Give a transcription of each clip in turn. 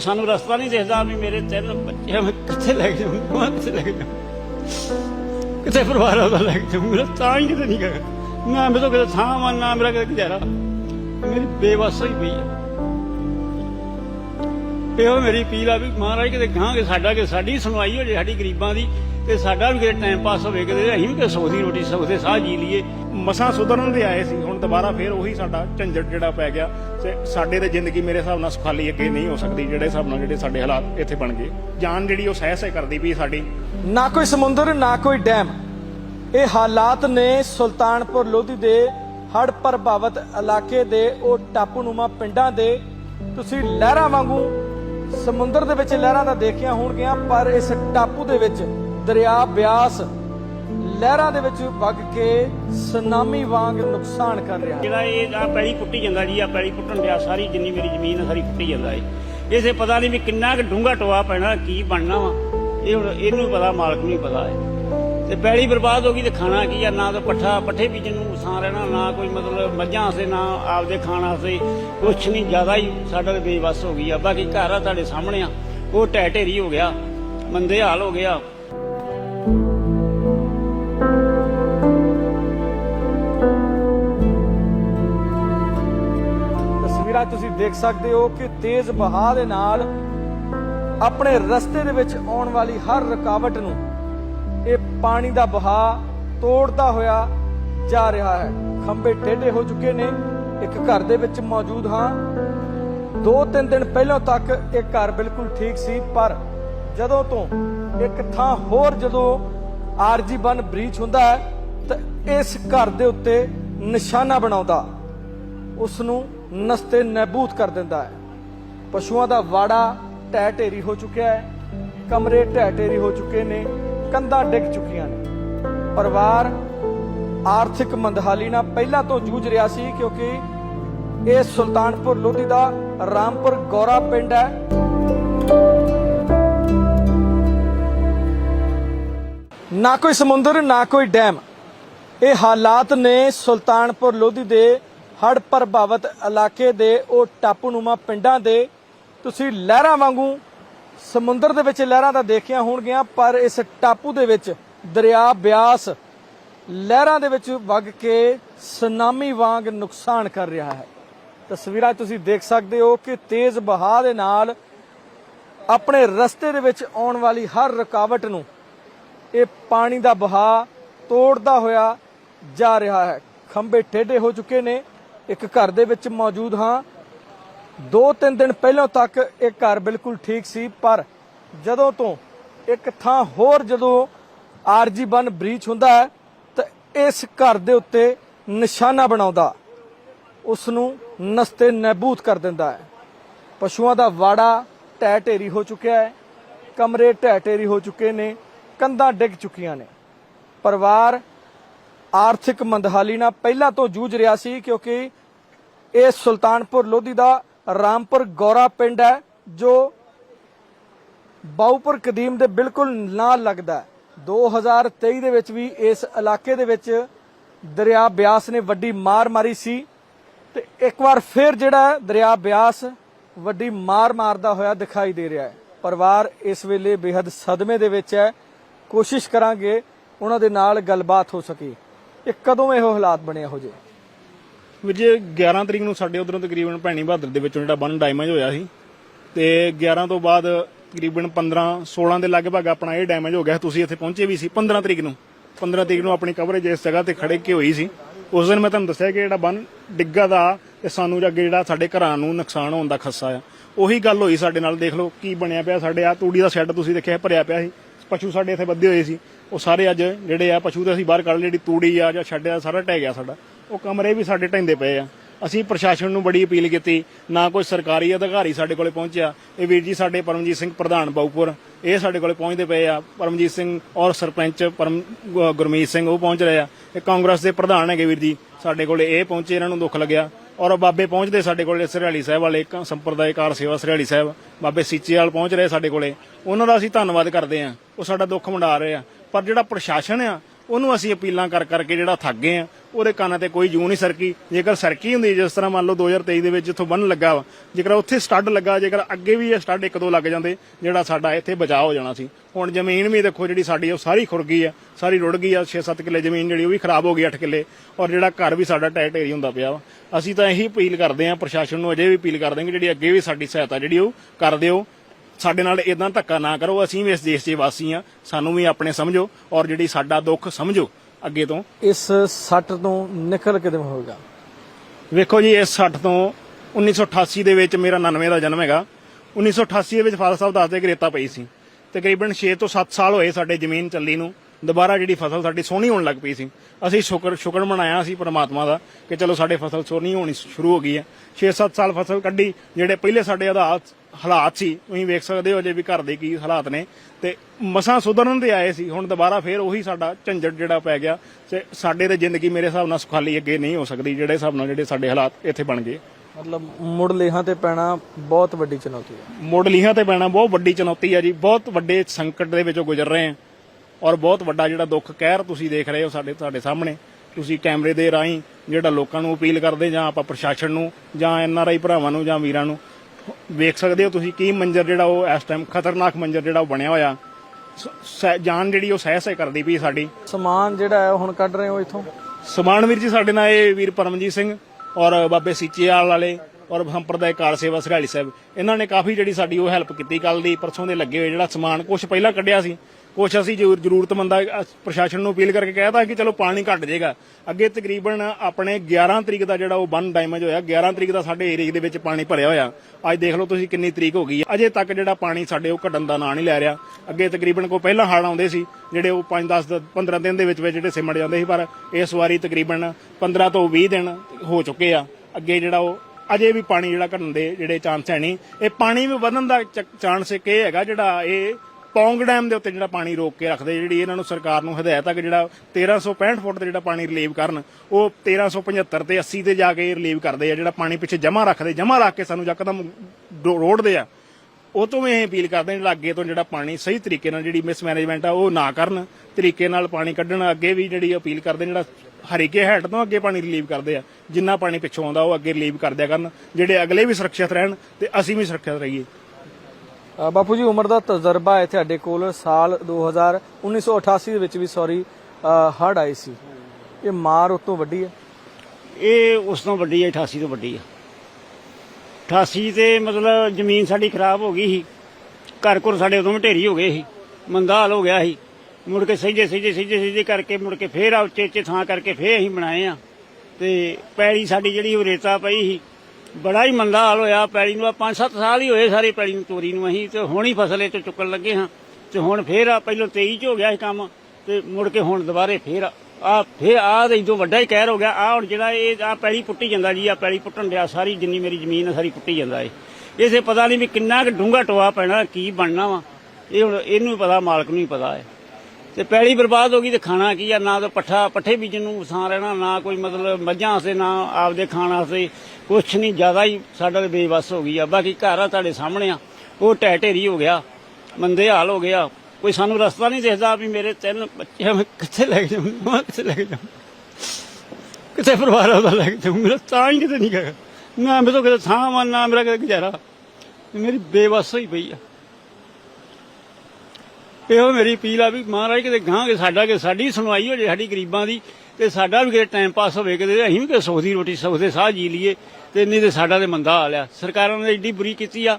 ਸਾਨੂੰ ਰਸਤਾ ਨਹੀਂ ਦਿਖਦਾ ਵੀ ਮੇਰੇ ਤਿੰਨ ਬੱਚੇ ਮੈਂ ਕਿੱਥੇ ਲੈ ਕੇ ਜਾਊਂਗਾ ਕਿੱਥੇ ਲੈ ਕੇ ਜਾਊਂ? ਕਿੱਥੇ ਪਰਿਵਾਰ ਉਹਦਾ ਲੈ ਕੇ ਜਾਊਂਗਾ ਤਾਂ ਹੀ ਕਿਤੇ ਨਹੀਂ ਗਿਆ। ਨਾ ਮੇਰੇ ਤੋਂ ਕਿਤੇ ਥਾਂ ਵਾ, ਨਾ ਮੇਰਾ ਕਿਤੇ ਗੁਜ਼ਾਰਾ। ਮੇਰੀ ਬੇਵਸ ਹੋਈ ਪਈ ਹੈ ਇਹੋ ਮੇਰੀ ਅਪੀਲ ਆ ਵੀ ਮਹਾਰਾਜ ਕਿਤੇ ਕਹਾਂਗੇ ਸਾਡਾ, ਕਿ ਸਾਡੀ ਸੁਣਵਾਈ ਹੋ ਜੇ, ਸਾਡੀ ਗਰੀਬਾਂ ਦੀ। ਤੇ ਸਾਡਾ ਵੀ ਕਿਤੇ ਟਾਈਮ ਪਾਸ ਹੋਵੇ ਕਿਤੇ ਅਸੀਂ ਵੀ ਕਿਤੇ ਸੌਦੀ ਰੋਟੀ ਸੌਦੇ ਸਾਹ ਜੀ ਲਈਏ। ਮਸਾਂ ਸੁਧਰਨ ਦੇ ਆਏ ਸੀ ਹੁਣ ਦੁਬਾਰਾ ਫੇਰ ਉਹੀ ਸਾਡਾ ਝੰਜਟ ਜਿਹੜਾ ਪੈ ਗਿਆ ਤੇ ਸਾਡੇ ਤੇ ਜ਼ਿੰਦਗੀ ਮੇਰੇ ਹਿਸਾਬ ਨਾਲ ਸੁਖਾਲੀ ਅੱਗੇ ਨਹੀਂ ਹੋ ਸਕਦੀ ਜਿਹੜੇ ਹਿਸਾਬ ਨਾਲ ਜਿਹੜੇ ਸਾਡੇ ਹਾਲਾਤ ਇੱਥੇ ਬਣ ਗਏ। ਜਾਨ ਜਿਹੜੀ ਉਹ ਸਹਿ ਸਹਿ ਕਰਦੀ ਪਈ ਸਾਡੀ। ਨਾ ਕੋਈ ਸਮੁੰਦਰ ਨਾ ਕੋਈ ਡੈਮ। ਇਹ ਹਾਲਾਤ ਨੇ ਸੁਲਤਾਨਪੁਰ ਲੋਧੀ ਦੇ ਹੜ੍ਹ ਪ੍ਰਭਾਵਿਤ ਇਲਾਕੇ ਦੇ ਉਹ ਟਾਪੂਨੁਮਾ ਪਿੰਡਾਂ ਦੇ। ਤੁਸੀਂ ਲਹਿਰਾਂ ਵਾਂਗੂ ਸਮੁੰਦਰ ਦੇ ਵਿੱਚ ਲਹਿਰਾਂ ਤਾਂ ਦੇਖੀਆਂ ਹੋਣਗੀਆਂ ਪਰ ਇਸ ਟਾਪੂ ਦੇ ਵਿੱਚ ਦਰਿਆ ਬਿਆਸ ਲਹਿਰਾਂ ਦੇ ਵਿੱਚ ਵਗ ਕੇ ਸੁਨਾਮੀ ਵਾਂਗ ਨੁਕਸਾਨ ਕਰ ਰਿਹਾ ਜਿਹੜਾ ਇਹ ਆ ਪੈਲੀ ਪੁੱਟੀ ਜਾਂਦਾ ਜੀ ਆ ਪੈਲੀ ਪੁੱਟਣ ਦਿਆ ਸਾਰੀ ਜਿੰਨੀ ਮੇਰੀ ਜ਼ਮੀਨ ਆ, ਸਾਰੀ ਪੁੱਟੀ ਜਾਂਦਾ ਏ। ਇਸੇ ਪਤਾ ਨਹੀਂ ਵੀ ਕਿੰਨਾ ਕੁ ਡੂੰਘਾ ਟੋਆ ਪੈਣਾ, ਕੀ ਬਣਨਾ ਵਾ। ਇਹ ਹੁਣ ਇਹਨੂੰ ਪਤਾ, ਮਾਲਕ ਨੂੰ ਹੀ ਪਤਾ ਹੈ ਤੇ ਪੈਲੀ ਬਰਬਾਦ ਹੋ ਗਈ ਤੇ ਖਾਣਾ ਕੀ ਆ? ਨਾ ਤਾਂ ਪੱਠਾ, ਪੱਠੇ ਬੀਜਣ ਨੂੰ ਨੁਕਸਾਨ ਰਹਿਣਾ, ਨਾ ਕੋਈ ਮਤਲਬ ਮੱਝਾਂ ਵਾਸਤੇ, ਨਾ ਆਪਦੇ ਖਾਣ ਵਾਸਤੇ। ਕੁਛ ਨਹੀਂ, ਜ਼ਿਆਦਾ ਹੀ ਸਾਡਾ ਤੇ ਬੇਵਸ ਹੋ ਗਈ ਆ। ਬਾਕੀ ਘਰ ਆ ਤੁਹਾਡੇ ਸਾਹਮਣੇ ਆ। ਉਹ ਢਹਿ ਢੇਰੀ ਹੋ ਗਿਆ, ਮੰਦੇ ਹਾਲ ਹੋ ਗਿਆ ਤਸਵੀਰਾਂ ਤੁਸੀਂ ਦੇਖ ਸਕਦੇ ਹੋ ਕਿ ਤੇਜ਼ ਵਹਾਅ ਦੇ ਨਾਲ ਆਪਣੇ ਰਸਤੇ ਦੇ ਵਿੱਚ ਆਉਣ ਵਾਲੀ ਹਰ ਰੁਕਾਵਟ ਨੂੰ ਇਹ ਪਾਣੀ ਦਾ ਵਹਾਅ ਤੋੜਦਾ ਹੋਇਆ ਜਾ ਰਿਹਾ ਹੈ। ਖੰਭੇ ਟੇਢੇ ਹੋ ਚੁੱਕੇ ਨੇ। ਇੱਕ ਘਰ ਦੇ ਵਿੱਚ ਮੌਜੂਦ ਹਾਂ। ਦੋ ਤਿੰਨ ਦਿਨ ਪਹਿਲਾਂ ਤੱਕ ਇਹ ਘਰ ਬਿਲਕੁਲ ਠੀਕ ਸੀ, ਪਰ ਜਦੋਂ ਤੋਂ ਇੱਕ ਥਾਂ ਹੋਰ ਜਦੋਂ ਆਰਜੀ ਬਨ ਬ੍ਰੀਚ ਹੁੰਦਾ ਹੈ, ਤਾਂ ਇਸ ਘਰ ਦੇ ਉੱਤੇ ਨਿਸ਼ਾਨਾ ਬਣਾਉਂਦਾ। ਉਸ ਨੂੰ ਨਸਤੇ ਨੈਬੂਤ ਕਰ ਦਿੰਦਾ ਹੈ। ਪਸ਼ੂਆਂ ਦਾ ਵਾੜਾ ਢਹਿ ਢੇਰੀ ਹੋ ਚੁੱਕਿਆ ਹੈ। ਕਮਰੇ ਢਹਿ ਢੇਰੀ ਹੋ ਚੁੱਕੇ ਨੇ। ਕੰਧਾਂ ਡਿੱਗ ਚੁੱਕੀਆਂ ਨੇ। ਪਰਿਵਾਰ ਆਰਥਿਕ ਮੰਦਹਾਲੀ ਨਾਲ ਪਹਿਲਾਂ ਤੋਂ ਜੂਝ ਰਿਹਾ ਸੀ ਕਿਉਂਕਿ ਇਹ ਸੁਲਤਾਨਪੁਰ ਲੋਧੀ ਦਾ ਰਾਮਪੁਰ ਗੌਰਾ ਪਿੰਡ ਹੈ। ਨਾ ਕੋਈ ਸਮੁੰਦਰ, ਨਾ ਕੋਈ ਡੈਮ। ਇਹ ਹਾਲਾਤ ਨੇ ਸੁਲਤਾਨਪੁਰ ਲੋਧੀ ਦੇ ਹੜ ਪ੍ਰਭਾਵਿਤ ਇਲਾਕੇ ਦੇ ਉਹ ਟਾਪੂਨੁਮਾ ਪਿੰਡਾਂ ਦੇ ਤੁਸੀਂ ਲਹਿਰਾਂ ਵਾਂਗੂ ਸਮੁੰਦਰ ਦੇ ਵਿੱਚ ਲਹਿਰਾਂ ਤਾਂ ਦੇਖੀਆਂ ਹੋਣਗੀਆਂ, ਪਰ ਇਸ ਟਾਪੂ ਦੇ ਵਿੱਚ ਦਰਿਆ ਬਿਆਸ ਲਹਿਰਾਂ ਦੇ ਵਿੱਚ ਵਗ ਕੇ ਸੁਨਾਮੀ ਵਾਂਗ ਨੁਕਸਾਨ ਕਰ ਰਿਹਾ ਹੈ। ਤਸਵੀਰਾਂ ਤੁਸੀਂ ਦੇਖ ਸਕਦੇ ਹੋ ਕਿ ਤੇਜ਼ ਬਹਾਅ ਦੇ ਨਾਲ ਆਪਣੇ ਰਸਤੇ ਦੇ ਵਿੱਚ ਆਉਣ ਵਾਲੀ ਹਰ ਰੁਕਾਵਟ ਨੂੰ ਇਹ ਪਾਣੀ ਦਾ ਬਹਾਅ ਤੋੜਦਾ ਹੋਇਆ ਜਾ ਰਿਹਾ ਹੈ। ਖੰਭੇ ਟੇਢੇ ਹੋ ਚੁੱਕੇ ਨੇ। ਇੱਕ ਘਰ ਦੇ ਵਿੱਚ ਮੌਜੂਦ ਹਾਂ। ਦੋ ਤਿੰਨ ਦਿਨ ਪਹਿਲਾਂ ਤੱਕ ਇਹ ਘਰ ਬਿਲਕੁਲ ਠੀਕ ਸੀ, ਪਰ ਜਦੋਂ ਤੋਂ ਇੱਕ ਥਾਂ ਹੋਰ ਜਦੋਂ ਆਰਜੀ ਬਨ ਬ੍ਰੀਚ ਹੁੰਦਾ ਹੈ, ਤਾਂ ਇਸ ਘਰ ਦੇ ਉੱਤੇ ਨਿਸ਼ਾਨਾ ਬਣਾਉਂਦਾ। ਉਸ ਨੂੰ ਨਸਤੇ ਨੈਬੂਤ ਕਰ ਦਿੰਦਾ ਹੈ। ਪਸ਼ੂਆਂ ਦਾ ਵਾੜਾ ਢਹਿ ਢੇਰੀ ਹੋ ਚੁੱਕਿਆ ਹੈ, ਕਮਰੇ ਢਹਿ ਢੇਰੀ ਹੋ ਚੁੱਕੇ ਨੇ, ਕੰਧਾਂ ਡਿੱਗ ਚੁੱਕੀਆਂ ਨੇ। ਪਰਿਵਾਰ ਆਰਥਿਕ ਮੰਦਹਾਲੀ ਨਾਲ ਪਹਿਲਾਂ ਤੋਂ ਜੂਝ ਰਿਹਾ ਸੀ ਕਿਉਂਕਿ ਇਹ ਸੁਲਤਾਨਪੁਰ ਲੋਧੀ ਦਾ ਰਾਮਪੁਰ ਗੌਰਾ ਪਿੰਡ ਹੈ, ਜੋ ਬਾਉਪੁਰ ਕਦੀਮ ਦੇ ਬਿਲਕੁਲ ਨਾਲ ਲੱਗਦਾ ਹੈ। 2023 ਦੇ ਵਿੱਚ ਵੀ ਇਸ ਇਲਾਕੇ ਦੇ ਵਿੱਚ ਦਰਿਆ ਬਿਆਸ ਨੇ ਵੱਡੀ ਮਾਰ ਮਾਰੀ ਸੀ ਤੇ ਇੱਕ ਵਾਰ ਫਿਰ ਜਿਹੜਾ ਦਰਿਆ ਬਿਆਸ ਵੱਡੀ ਮਾਰ ਮਾਰਦਾ ਹੋਇਆ ਦਿਖਾਈ ਦੇ ਰਿਹਾ ਹੈ। ਪਰਿਵਾਰ ਇਸ ਵੇਲੇ ਬੇहद ਸਦਮੇ ਦੇ ਵਿੱਚ ਹੈ। ਕੋਸ਼ਿਸ਼ ਕਰਾਂਗੇ ਉਹਨਾਂ ਦੇ ਨਾਲ ਗੱਲਬਾਤ ਹੋ ਸਕੇ। ਇਹ ਕਦੋਂ ਇਹੋ ਹਾਲਾਤ ਬਣੇ ਹੋ ਜੇ ਵੀਰ ਜੀ 11 ਤਰੀਕ ਨੂੰ ਸਾਡੇ ਉਧਰੋਂ ਤਕਰੀਬਨ ਭੈਣੀ ਬਹਾਦਰ ਦੇ ਵਿੱਚੋਂ ਜਿਹੜਾ ਬੰਨ ਡੈਮੇਜ ਹੋਇਆ ਸੀ ਤੇ 11 ਤੋਂ ਬਾਅਦ ਤਕਰੀਬਨ 15 16 ਦੇ ਲਗਭਗ ਆਪਣਾ ਇਹ ਡੈਮੇਜ ਹੋ ਗਿਆ ਤੁਸੀਂ ਇੱਥੇ ਪਹੁੰਚੇ ਵੀ ਸੀ 15 ਤਰੀਕ ਨੂੰ। 15 ਤਰੀਕ ਨੂੰ ਆਪਣੀ ਕਵਰੇਜ ਇਸ ਜਗ੍ਹਾ ਤੇ ਖੜੇ ਕੇ ਹੋਈ ਸੀ। ਉਸ ਦਿਨ ਮੈਂ ਤੁਹਾਨੂੰ ਦੱਸਿਆ ਕਿ ਜਿਹੜਾ ਬੰਨ ਡਿੱਗਾ ਦਾ ਤੇ ਸਾਨੂੰ ਅੱਗੇ ਜਿਹੜਾ ਸਾਡੇ ਘਰਾਂ ਨੂੰ ਨੁਕਸਾਨ ਹੋਣ ਦਾ ਖੱਸਾ ਆ। ਉਹੀ ਗੱਲ ਹੋਈ ਸਾਡੇ ਨਾਲ। ਦੇਖ ਲਓ ਕੀ ਬਣਿਆ ਪਿਆ। ਸਾਡੇ ਆ ਤੂੜੀ ਦਾ ਸ਼ੈੱਡ ਤੁਸੀਂ ਦੇਖਿਆ, ਭਰਿਆ ਪਿਆ ਸੀ। ਪਸ਼ੂ ਸਾਡੇ ਇੱਥੇ ਬੱਧੇ ਹੋਏ ਸੀ। ਉਹ ਸਾਰੇ ਅੱਜ ਜਿਹੜੇ ਆ ਪਸ਼ੂ ਦੇ ਅਸੀਂ ਬਾਹਰ ਕੱਢ ਲਏ, ਜਿਹੜੀ ਤੂੜੀ ਆ ਜਾਂ ਛੱਡਿਆ ਸਾਰਾ ਟਹਿ ਗਿਆ ਸਾਡਾ। ਉਹ ਕਮਰੇ ਵੀ ਸਾਡੇ ਢਹਿੰਦੇ ਪਏ ਆ। ਅਸੀਂ ਪ੍ਰਸ਼ਾਸਨ ਨੂੰ ਬੜੀ ਅਪੀਲ ਕੀਤੀ ਨਾ ਕੋਈ ਸਰਕਾਰੀ ਅਧਿਕਾਰੀ ਸਾਡੇ ਕੋਲੇ ਪਹੁੰਚਿਆ। ਇਹ ਵੀਰ ਜੀ ਸਾਡੇ ਪਰਮਜੀਤ ਸਿੰਘ ਪ੍ਰਧਾਨ ਬਾਉਪੁਰ ਇਹ ਸਾਡੇ ਕੋਲੇ ਪਹੁੰਚਦੇ ਪਏ ਆ। ਪਰਮਜੀਤ ਸਿੰਘ ਔਰ ਸਰਪੰਚ ਪਰਮ ਗੁਰਮੀਤ ਸਿੰਘ ਉਹ ਪਹੁੰਚ ਰਹੇ ਆ। ਇਹ ਕਾਂਗਰਸ ਦੇ ਪ੍ਰਧਾਨ ਹੈਗੇ ਵੀਰ ਜੀ ਸਾਡੇ ਕੋਲੇ ਇਹ ਪਹੁੰਚੇ ਇਹਨਾਂ ਨੂੰ ਦੁੱਖ ਲੱਗਿਆ। ਔਰ ਬਾਬੇ ਪਹੁੰਚਦੇ ਸਾਡੇ ਕੋਲੇ ਸਰਿਆਲੀ ਸਾਹਿਬ ਵਾਲੇ ਇੱਕ ਸੰਪਰਦਾਇਕਾਰ ਸੇਵਾ ਸਰਿਆਲੀ ਸਾਹਿਬ ਬਾਬੇ ਸੀਚੇਵਾਲ ਪਹੁੰਚ ਰਹੇ ਸਾਡੇ ਕੋਲੇ। ਉਹਨਾਂ ਦਾ ਅਸੀਂ ਧੰਨਵਾਦ ਕਰਦੇ ਆ। ਉਹ ਸਾਡਾ ਦੁੱਖ ਵੰਡਾ ਰਹੇ ਆ। ਪਰ ਜਿਹੜਾ ਪ੍ਰਸ਼ਾਸਨ ਆ, ਉਹਨੂੰ ਅਸੀਂ ਅਪੀਲਾਂ ਕਰ ਕਰਕੇ ਜਿਹੜਾ ਥੱਕ ਗਏ ਆ, ਉਹਦੇ ਕੰਨ ਤੇ ਕੋਈ ਜੂ ਨਹੀਂ ਸਰਕੀ। ਜੇਕਰ ਸਰਕੀ ਹੁੰਦੀ, ਜਿਸ ਤਰ੍ਹਾਂ ਮੰਨ ਲਓ 2023 ਦੇ ਵਿੱਚ ਇੱਥੋਂ ਬੰਨ ਲੱਗਾ ਵਾ, ਜੇਕਰ ਉੱਥੇ ਸਟੱਡ ਲੱਗਾ, ਜੇਕਰ ਅੱਗੇ ਵੀ ਇਹ ਸਟੱਡ ਇੱਕ ਦੋ ਲੱਗ ਜਾਂਦੇ, ਜਿਹੜਾ ਸਾਡਾ ਇੱਥੇ ਬਚਾਅ ਹੋ ਜਾਣਾ ਸੀ। ਹੁਣ ਜ਼ਮੀਨ ਵੀ ਦੇਖੋ ਜਿਹੜੀ ਸਾਡੀ, ਉਹ ਸਾਰੀ ਖੁਰ ਗਈ ਆ, ਸਾਰੀ ਰੁੜ ਗਈ ਆ 6-7 ਕਿੱਲੇ ਜ਼ਮੀਨ ਜਿਹੜੀ, ਉਹ ਵੀ ਖਰਾਬ ਹੋ ਗਈ 8 ਕਿੱਲੇ, ਔਰ ਜਿਹੜਾ ਘਰ ਵੀ ਸਾਡਾ ਟੈ ਏਰੀ ਹੁੰਦਾ ਪਿਆ ਵਾ। ਅਸੀਂ ਤਾਂ ਇਹੀ ਅਪੀਲ ਕਰਦੇ ਹਾਂ ਪ੍ਰਸ਼ਾਸਨ ਨੂੰ ਅਜੇ ਵੀ ਅਪੀਲ ਕਰਦੇ ਹਾਂ ਕਿ ਜਿਹੜੀ ਅੱਗੇ ਵੀ ਸਾਡੀ ਸਹਾਇਤਾ ਜਿਹੜੀ, ਉਹ ਕਰ ਦਿਓ। ਸਾਡੇ ਨਾਲ ਇਦਾਂ ਧੱਕਾ ਨਾ ਕਰੋ ਅਸੀਂ ਵੀ ਇਸ ਦੇਸ਼ ਦੇ ਵਾਸੀ ਆ ਸਾਨੂੰ ਵੀ ਆਪਣੇ ਸਮਝੋ ਔਰ ਜਿਹੜੀ ਸਾਡਾ ਦੁੱਖ ਸਮਝੋ ਅੱਗੇ ਤੋਂ। ਇਸ ਸੱਟ ਤੋਂ ਨਿਕਲ ਕਿਵੇਂ ਹੋਏਗਾ ਵੇਖੋ ਜੀ ਇਸ 60 ਤੋਂ 1988 ਦੇ ਵਿੱਚ ਮੇਰਾ 99 ਦਾ ਜਨਮ ਹੈਗਾ। 1988 ਦੇ ਵਿੱਚ ਫਾਦਰ ਸਾਹਿਬ ਦੱਸਦੇ ਕਿ ਰੇਤਾ ਪਈ ਸੀ। ਤਕਰੀਬਨ 6 ਤੋਂ 7 ਸਾਲ ਹੋਏ ਸਾਡੇ ਜ਼ਮੀਨ ਚੱਲੀ ਨੂੰ। ਦੁਬਾਰਾ ਜਿਹੜੀ ਫਸਲ ਸਾਡੀ ਸੋਹਣੀ ਹੋਣ ਲੱਗ ਪਈ ਸੀ। ਅਸੀਂ ਸ਼ੁਕਰ ਸ਼ੁਕਰ ਮਨਾਇਆ ਸੀ ਪ੍ਰਮਾਤਮਾ ਦਾ ਕਿ ਚਲੋ ਸਾਡੇ ਫਸਲ ਸੋਹਣੀ ਹੋਣੀ ਸ਼ੁਰੂ ਹੋ ਗਈ ਹੈ। 6-7 ਸਾਲ ਫਸਲ ਕੱਢੀ ਜਿਹੜੇ ਪਹਿਲੇ ਸਾਡੇ ਆਧਾਰ ਹਾਲਾਤ ਸੀ ਤੁਸੀਂ ਵੇਖ ਸਕਦੇ ਹੋ ਜੇ ਵੀ ਘਰ ਦੇ ਕੀ ਹਾਲਾਤ ਨੇ। ਤੇ ਮਸਾਂ ਸੁਧਰਨ ਤੇ ਆਏ ਸੀ ਹੁਣ ਦੁਬਾਰਾ ਫੇਰ ਉਹੀ ਸਾਡਾ ਝੰਜਟ ਜਿਹੜਾ ਪੈ ਗਿਆ ਤੇ ਸਾਡੇ ਤੇ ਜ਼ਿੰਦਗੀ ਮੇਰੇ ਹਿਸਾਬ ਨਾਲ ਸੁਖਾਲੀ ਅੱਗੇ ਨਹੀਂ ਹੋ ਸਕਦੀ ਜਿਹੜੇ ਹਿਸਾਬ ਨਾਲ ਜਿਹੜੇ ਸਾਡੇ ਹਾਲਾਤ ਇੱਥੇ ਬਣ ਗਏ। ਮਤਲਬ ਮੁੜ ਲੇਹਾਂ ਤੇ ਪੈਣਾ ਬਹੁਤ ਵੱਡੀ ਚੁਣੌਤੀ ਹੈ। ਮੁੱਢ ਲੀਹਾਂ ਤੇ ਪੈਣਾ ਬਹੁਤ ਵੱਡੀ ਚੁਣੌਤੀ ਹੈ ਜੀ ਬਹੁਤ ਵੱਡੇ ਸੰਕਟ ਦੇ ਵਿੱਚੋਂ ਗੁਜ਼ਰ ਰਹੇ ਹਾਂ ਔਰ ਬਹੁਤ ਵੱਡਾ ਜਿਹੜਾ ਦੁੱਖ ਕਹਿਰ ਤੁਸੀਂ ਦੇਖ ਰਹੇ ਹੋ ਸਾਡੇ ਤੁਹਾਡੇ ਸਾਹਮਣੇ। ਤੁਸੀਂ ਕੈਮਰੇ ਦੇ ਰਾਹੀਂ ਜਿਹੜਾ ਲੋਕਾਂ ਨੂੰ ਅਪੀਲ ਕਰਦੇ ਜਾਂ ਆਪਾਂ ਪ੍ਰਸ਼ਾਸਨ ਨੂੰ ਜਾਂ ਐਨ ਆਰ ਆਈ ਭਰਾਵਾਂ ਨੂੰ ਜਾਂ ਵੀਰਾਂ ਨੂੰ ਵੇਖ ਸਕਦੇ ਹੋ ਤੁਸੀਂ ਕੀ ਮੰਜ਼ਰ ਜਿਹੜਾ ਉਹ ਇਸ ਟਾਈਮ ਖਤਰਨਾਕ ਮੰਜ਼ਰ ਜਿਹੜਾ ਉਹ ਬਣਿਆ ਹੋਇਆ। ਸ- ਸਹਿ- ਜਾਨ ਜਿਹੜੀ ਉਹ ਸਹਿ ਸਹਿ ਕਰਦੀ ਪਈ ਸਾਡੀ। ਸਮਾਨ ਜਿਹੜਾ ਹੈ ਉਹ ਹੁਣ ਕੱਢ ਰਹੇ ਹੋ ਇਥੋਂ? ਸਮਾਨ ਵੀਰ ਜੀ ਸਾਡੇ ਨਾਲ ਇਹ ਵੀਰ ਪਰਮਜੀਤ ਸਿੰਘ ਔਰ ਬਾਬੇ ਸੀਚੇਵਾਲ ਵਾਲੇ ਔਰ ਸੰਪਰਦਾਇ ਕਾਰ ਸੇਵਾ ਸਰਾਲੀ ਸਾਹਿਬ। ਇਹਨਾਂ ਨੇ ਕਾਫੀ ਜਿਹੜੀ ਸਾਡੀ ਉਹ ਹੈਲਪ ਕੀਤੀ। ਕੱਲ ਦੀ ਪਰਸੋਂ ਦੇ ਲੱਗੇ ਹੋਏ ਜਿਹੜਾ ਸਮਾਨ ਕੁਝ ਪਹਿਲਾਂ ਕੱਢਿਆ ਸੀ। ਕੁਝ ਅਸੀਂ ਜ਼ਰੂਰ- ਜ਼ਰੂਰਤਮੰਦਾਂ ਅ, ਪ੍ਰਸ਼ਾਸਨ ਨੂੰ ਅਪੀਲ ਕਰਕੇ ਕਹਿਤਾ ਕਿ ਚਲੋ ਪਾਣੀ ਘਟ ਜਾਏਗਾ ਅੱਗੇ ਤਕਰੀਬਨ ਆਪਣੇ 11 ਤਰੀਕ ਦਾ ਜਿਹੜਾ ਉਹ ਬੰਨ ਡੈਮੇਜ ਹੋਇਆ 11 ਤਰੀਕ ਦਾ ਸਾਡੇ ਏਰੀਆ ਦੇ ਵਿੱਚ ਪਾਣੀ ਭਰਿਆ ਹੋਇਆ। ਅੱਜ ਦੇਖ ਲਓ ਤੁਸੀਂ ਕਿੰਨੀ ਤਰੀਕ ਹੋ ਗਈ ਹੈ। ਅਜੇ ਤੱਕ ਜਿਹੜਾ ਪਾਣੀ ਸਾਡੇ ਉਹ ਘਟਣ ਦਾ ਨਾਂ ਨਹੀਂ ਲੈ ਰਿਹਾ। ਅੱਗੇ ਤਕਰੀਬਨ ਕੋ ਪਹਿਲਾਂ ਹੜ੍ਹ ਆਉਂਦੇ ਸੀ ਜਿਹੜੇ ਉਹ 5 10 15 ਦਿਨ ਦੇ ਵਿੱਚ ਵਿੱਚ ਜਿਹੜੇ ਸਿਮੜ ਜਾਂਦੇ ਸੀ ਪਰ ਇਸ ਵਾਰੀ ਤਕਰੀਬਨ 15 ਤੋਂ 20 ਦਿਨ ਹੋ ਚੁੱਕੇ ਆ। ਅੱਗੇ ਜਿਹੜਾ ਉਹ ਅਜੇ ਵੀ ਪਾਣੀ ਜਿਹੜਾ ਘਟਣ ਦੇ ਜਿਹੜੇ ਚਾਂਸ ਹੈ ਨਹੀਂ। ਇਹ ਪਾਣੀ ਵੀ ਵਧਣ ਦਾ ਚਾਂਸ ਇੱਕ ਇਹ ਹੈਗਾ ਜਿਹੜਾ ਇਹ ਪੌਂਗ ਡੈਮ ਦੇ ਉੱਤੇ ਜਿਹੜਾ ਪਾਣੀ ਰੋਕ ਕੇ ਰੱਖਦੇ, ਜਿਹੜੀ ਇਹਨਾਂ ਨੂੰ ਸਰਕਾਰ ਨੂੰ ਹਦਾਇਤ ਆ ਕਿ ਜਿਹੜਾ 1365 ਫੁੱਟ ਤੇ ਜਿਹੜਾ ਪਾਣੀ ਰਿਲੀਵ ਕਰਨ, ਉਹ 1375 ਤੇ 80 ਤੇ ਜਾ ਕੇ ਰਿਲੀਵ ਕਰਦੇ ਆ, ਜਿਹੜਾ ਪਾਣੀ ਪਿੱਛੇ ਜਮਾ ਰੱਖਦੇ ਜਮਾ ਰੱਖ ਕੇ ਸਾਨੂੰ ਯਕਦਮ ਰੋ- ਰੋੜਦੇ ਆ। ਉਹ ਤੋਂ ਵੀ ਇਹ ਅਪੀਲ ਕਰਦੇ ਹਾਂ, ਜਿਹੜਾ ਅੱਗੇ ਤੋਂ ਜਿਹੜਾ ਪਾਣੀ ਸਹੀ ਤਰੀਕੇ ਨਾਲ ਜਿਹੜੀ ਮਿਸਮੈਨੇਜਮੈਂਟ ਆ, ਉਹ ਨਾ ਕਰਨ, ਤਰੀਕੇ ਨਾਲ ਪਾਣੀ ਕੱਢਣ, ਅੱਗੇ ਵੀ ਜਿਹੜੀ ਅਪੀਲ ਕਰਦੇ ਜਿਹੜਾ ਹਰੀਕੇ ਹੈਡ ਤੋਂ ਅੱਗੇ ਪਾਣੀ ਰਿਲੀਵ ਕਰਦੇ ਆ, ਜਿੰਨਾ ਪਾਣੀ ਪਿੱਛੋਂ ਆਉਂਦਾ, ਉਹ ਅੱਗੇ ਰਿਲੀਵ ਕਰਦਿਆ ਕਰਨ, ਜਿਹੜੇ ਅਗਲੇ ਵੀ ਸੁਰੱਖਿਅਤ ਰਹਿਣ ਤੇ ਅਸੀਂ ਵੀ ਸੁਰੱਖਿਅਤ ਰਹੀਏ। ਬਾਪੂ ਜੀ, ਉਮਰ ਦਾ ਤਜਰਬਾ ਹੈ ਤੁਹਾਡੇ ਕੋਲ ਸਾਲ 2000 1988 ਦੇ ਵਿੱਚ ਵੀ ਸੌਰੀ ਹੜ ਆਈ ਸੀ। ਇਹ ਮਾਰ ਉਤੋਂ ਵੱਡੀ ਹੈ? ਇਹ ਉਸ ਤੋਂ ਵੱਡੀ ਹੈ 88 ਤੋਂ ਵੱਡੀ ਹੈ। 88 ਤੇ ਮਤਲਬ ਜ਼ਮੀਨ ਸਾਡੀ ਖਰਾਬ ਹੋ ਗਈ ਸੀ। ਘਰ ਘਰ ਸਾਡੇ ਉਦੋਂ ਵੀ ਢੇਰੀ ਹੋ ਗਏ ਸੀ। ਮੰਦਾਲ ਹੋ ਗਿਆ ਸੀ। ਮੁੜ ਕੇ ਸਹੀਜੇ ਸਹੀਜੇ ਸਹੀਜੇ ਸਹੀਜੇ ਕਰਕੇ ਮੁੜ ਕੇ ਫੇਰ ਆ ਉੱਚੇ ਉੱਚੇ ਥਾਂ ਕਰਕੇ ਫੇਰ ਅਸੀਂ ਬਣਾਏ ਆ। ਤੇ ਪੈੜੀ ਸਾਡੀ ਜਿਹੜੀ ਉਹ ਰੇਤਾ ਪਈ ਸੀ। ਬੜਾ ਹੀ ਮੰਦਾ ਹਾਲ ਹੋਇਆ, ਪੈਲੀ ਨੂੰ 5-7 ਸਾਲ ਹੀ ਹੋਏ ਸਾਰੇ ਪੈਲੀ ਨੂੰ ਤੋਰੀ ਨੂੰ, ਅਸੀਂ ਤੇ ਹੁਣ ਹੀ ਫਸਲ ਇਹ ਤੋਂ ਚੁੱਕਣ ਲੱਗੇ ਹਾਂ। ਤੇ ਹੁਣ ਫੇਰ ਆ, ਪਹਿਲਾਂ 23 ਚ ਹੋ ਗਿਆ ਇਹ ਕੰਮ, ਤੇ ਮੁੜ ਕੇ ਹੁਣ ਦੁਬਾਰੇ ਫੇਰ ਆ। ਫੇਰ ਆ ਤੇ ਇਦੋਂ ਵੱਡਾ ਹੀ ਕਹਿਰ ਹੋ ਗਿਆ, ਆ ਹੁਣ ਜਿਹੜਾ ਇਹ, ਆ ਪੈਲੀ ਪੁੱਟੀ ਜਾਂਦਾ ਜੀ, ਆ ਪੈਲੀ ਪੁੱਟਣ ਡਿਆ, ਸਾਰੀ ਜਿੰਨੀ ਮੇਰੀ ਜ਼ਮੀਨ ਆ, ਸਾਰੀ ਪੁੱਟੀ ਜਾਂਦਾ ਏ ਇਸੇ ਪਤਾ ਨਹੀਂ ਵੀ ਕਿੰਨਾ ਕੁ ਡੂੰਘਾ ਟੋਆ ਪੈਣਾ, ਕੀ ਬਣਨਾ ਵਾ। ਇਹ ਹੁਣ ਇਹਨੂੰ ਵੀ ਪਤਾ, ਮਾਲਕ ਨੂੰ ਹੀ ਪਤਾ ਹੈ। ਤੇ ਪੈਲੀ ਬਰਬਾਦ ਹੋ ਗਈ ਤੇ ਖਾਣਾ ਕੀ ਆ? ਨਾ ਤਾਂ ਪੱਠਾ, ਪੱਠੇ ਬੀਜਣ ਨੂੰ ਵਸਾਂ ਰਹਿਣਾ, ਨਾ ਕੋਈ ਮਤਲਬ ਮੱਝਾਂ ਵਾਸਤੇ, ਨਾ ਆਪਦੇ ਖਾਣ ਵਾਸਤੇ। ਕੁਛ ਨਹੀਂ ਜ਼ਿਆਦਾ ਹੀ ਸਾਡਾ ਤੇ ਬੇਵਸ ਹੋ ਗਈ ਆ। ਬਾਕੀ ਘਰ ਆ ਤੁਹਾਡੇ ਸਾਹਮਣੇ ਆ। ਉਹ ਟੈ ਢੇਰੀ ਹੋ ਗਿਆ। ਮੰਦੇ ਹਾਲ ਹੋ ਗਿਆ। ਕੋਈ ਸਾਨੂੰ ਰਸਤਾ ਨਹੀਂ ਦਿਖਦਾ ਵੀ ਮੇਰੇ ਤਿੰਨ ਬੱਚੇ ਮੈਂ ਕਿੱਥੇ ਲੈ ਕੇ ਜਾਵਾਂ ਮੈਂ ਕਿੱਥੇ ਲੈ ਕੇ ਜਾਵਾਂ ਕਿਤੇ ਪਰਿਵਾਰ ਉਹਦਾ ਲੈ ਕੇ ਜਾਊਂ? ਮੇਰਾ ਤਾਂ ਹੀ ਕਿਤੇ ਨਹੀਂ ਗਿਆ। ਨਾ ਮੇਰੇ ਤੋਂ ਕਿਤੇ ਥਾਂ ਨਾ ਮੇਰਾ ਕਿਤੇ ਗੁਜ਼ਾਰਾ। ਮੇਰੀ ਬੇਵਸ ਹੋਈ ਪਈ ਆ। ਇਹੋ ਮੇਰੀ ਅਪੀਲ ਆ ਵੀ ਮਹਾਰਾਜ ਕਿਤੇ ਗਾਂ ਕੇ ਸਾਡਾ ਕਿ ਸਾਡੀ ਸੁਣਵਾਈ ਹੋ ਜੇ ਸਾਡੀ ਗਰੀਬਾਂ ਦੀ ਤੇ ਸਾਡਾ ਵੀ ਕਿਤੇ ਟਾਈਮ ਪਾਸ ਹੋਵੇ, ਕਿਤੇ ਅਸੀਂ ਵੀ ਕਿਤੇ ਸੁੱਖ ਦੀ ਰੋਟੀ, ਸੁੱਖ ਦੇ ਸਾਹ ਜੀ ਲਈਏ ਤੇ ਨਹੀਂ ਤੇ ਸਾਡਾ ਤੇ ਮੰਦਾ ਹਾਲ ਆ। ਸਰਕਾਰਾਂ ਨੇ ਏਡੀ ਬੁਰੀ ਕੀਤੀ ਆ।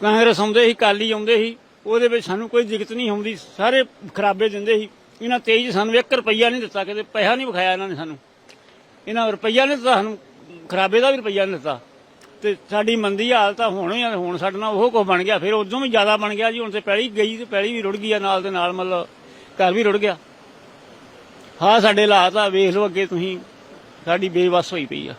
ਕਾਂਗਰਸ ਆਉਂਦੇ ਸੀ ਕਾਲੀ ਆਉਂਦੇ ਸੀ, ਉਹਦੇ ਵਿੱਚ ਸਾਨੂੰ ਕੋਈ ਦਿੱਕਤ ਨਹੀਂ ਹੁੰਦੀ। ਸਾਰੇ ਖਰਾਬੇ ਦਿੰਦੇ ਸੀ। ਇਹਨਾਂ ਤੇਜ ਸਾਨੂੰ 1 ਰੁਪਈਆ ਨਹੀਂ ਦਿੱਤਾ, ਕਿਤੇ ਪੈਸਾ ਨਹੀਂ ਵਿਖਾਇਆ ਇਹਨਾਂ ਨੇ ਸਾਨੂੰ। ਇਹਨਾਂ ਰੁਪਈਆ ਨਹੀਂ ਦਿੱਤਾ, ਸਾਨੂੰ ਖਰਾਬੇ ਦਾ ਵੀ ਰੁਪਈਆ ਨਹੀਂ ਦਿੱਤਾ। ਤੇ ਸਾਡੀ ਮੰਦੀ ਹਾਲਤ ਆ ਹੁਣ ਹੀ ਆ, ਹੁਣ ਸਾਡੇ ਨਾਲ ਉਹ ਕੁਝ ਬਣ ਗਿਆ ਫਿਰ ਉਦੋਂ ਵੀ ਜ਼ਿਆਦਾ ਬਣ ਗਿਆ ਜੀ ਹੁਣ ਤੇ ਪੈਲੀ ਗਈ ਤੇ ਪੈਲੀ ਵੀ ਰੁੜ ਗਈ ਆ ਨਾਲ ਦੇ ਨਾਲ ਮਤਲਬ ਘਰ ਵੀ ਰੁੜ ਗਿਆ। ਹਾਂ ਸਾਡੇ ਹਾਲਾਤ ਆ ਵੇਖ ਲਓ ਅੱਗੇ ਤੁਸੀਂ ਸਾਡੀ ਬੇਵਸ ਹੋਈ ਪਈ ਆ।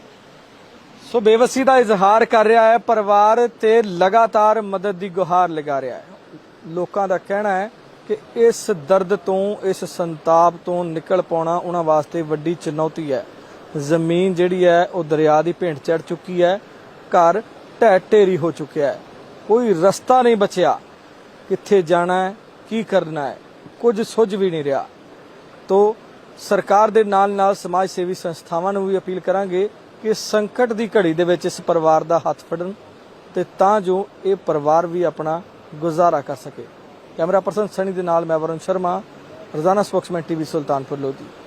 ਸੋ ਬੇਵਸੀ ਦਾ ਇਜ਼ਹਾਰ ਕਰ ਰਿਹਾ ਹੈ ਪਰਿਵਾਰ ਤੇ ਲਗਾਤਾਰ ਮਦਦ ਦੀ ਗੁਹਾਰ ਲਗਾ ਰਿਹਾ ਹੈ। ਲੋਕਾਂ ਦਾ ਕਹਿਣਾ ਹੈ ਕਿ ਇਸ ਦਰਦ ਤੋਂ ਇਸ ਸੰਤਾਪ ਤੋਂ ਨਿਕਲ ਪਾਉਣਾ ਉਹਨਾਂ ਵਾਸਤੇ ਵੱਡੀ ਚੁਣੌਤੀ ਹੈ। ਜ਼ਮੀਨ ਜਿਹੜੀ ਹੈ ਉਹ ਦਰਿਆ ਦੀ ਭੇਂਟ ਚੜ ਚੁੱਕੀ ਹੈ। ਘਰ ਢਹਿ ਢੇਰੀ ਹੋ ਚੁੱਕਿਆ ਹੈ। ਕੋਈ ਰਸਤਾ ਨਹੀਂ ਬਚਿਆ। ਕਿੱਥੇ ਜਾਣਾ ਹੈ, ਕੀ ਕਰਨਾ ਹੈ, ਕੁਝ ਸੁੱਝ ਵੀ ਨਹੀਂ ਰਿਹਾ। ਤੋ ਸਰਕਾਰ ਦੇ ਨਾਲ ਨਾਲ ਸਮਾਜ ਸੇਵੀ ਸੰਸਥਾਵਾਂ ਨੂੰ ਵੀ ਅਪੀਲ ਕਰਾਂਗੇ ਕਿ ਸੰਕਟ ਦੀ ਘੜੀ ਦੇ ਵਿੱਚ ਇਸ ਪਰਿਵਾਰ ਦਾ ਹੱਥ ਫੜਨ ਤੇ ਤਾਂ ਜੋ ਇਹ ਪਰਿਵਾਰ ਵੀ ਆਪਣਾ ਗੁਜ਼ਾਰਾ ਕਰ ਸਕੇ। ਕੈਮਰਾ ਪਰਸਨ ਸਣੀ ਦੇ ਨਾਲ ਮੈਂ ਵਰੁਣ ਸ਼ਰਮਾ, ਰੋਜ਼ਾਨਾ ਸਪੋਕਸਮੈਨ ਟੀਵੀ ਸੁਲਤਾਨਪੁਰ ਲੋਧੀ।